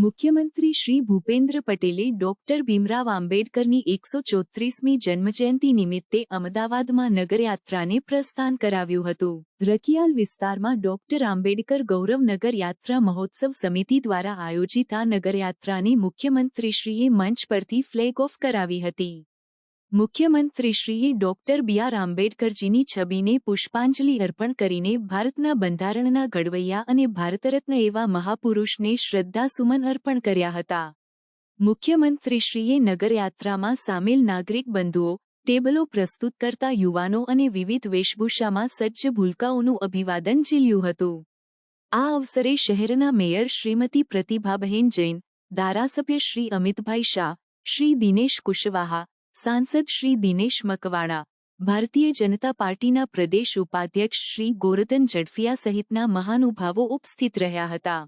મુખ્યમંત્રી શ્રી ભૂપેન્દ્ર પટેલે ડોક્ટર ભીમરાવ આંબેડકરની એકસો ચોત્રીસમી જન્મજયંતિ નિમિત્તે અમદાવાદમાં નગરયાત્રાને પ્રસ્થાન કરાવ્યું હતું. રકિયાલ વિસ્તારમાં ડોક્ટર આંબેડકર ગૌરવનગર યાત્રા મહોત્સવ સમિતિ દ્વારા આયોજિત આ નગરયાત્રાને મુખ્યમંત્રીશ્રીએ મંચ પરથી ફ્લેગ ઓફ કરાવી હતી. મુખ્યમંત્રીશ્રીએ ડોક્ટર બી આર આંબેડકરજીની છબીને પુષ્પાંજલિ અર્પણ કરીને ભારતના બંધારણના ઘડવૈયા અને ભારતરત્ન એવા મહાપુરુષને શ્રદ્ધાસુમન અર્પણ કર્યા હતા. મુખ્યમંત્રીશ્રીએ નગરયાત્રામાં સામેલ નાગરિક બંધુઓ, ટેબલો પ્રસ્તુત કરતા યુવાનો અને વિવિધ વેશભૂષામાં સજ્જ ભૂલકાઓનું અભિવાદન ઝીલ્યું હતું. આ અવસરે શહેરના મેયર શ્રીમતી પ્રતિભાબહેન જૈન, ધારાસભ્ય શ્રી અમિતભાઈ શાહ, શ્રી દિનેશ કુશવાહા સાંસદ શ્રી દિનેશ મકવાણા, ભારતીય જનતા પાર્ટીના પ્રદેશ ઉપાધ્યક્ષ શ્રી ગોરધન ઝડફિયા સહિતના મહાનુભાવો ઉપસ્થિત રહ્યા હતા.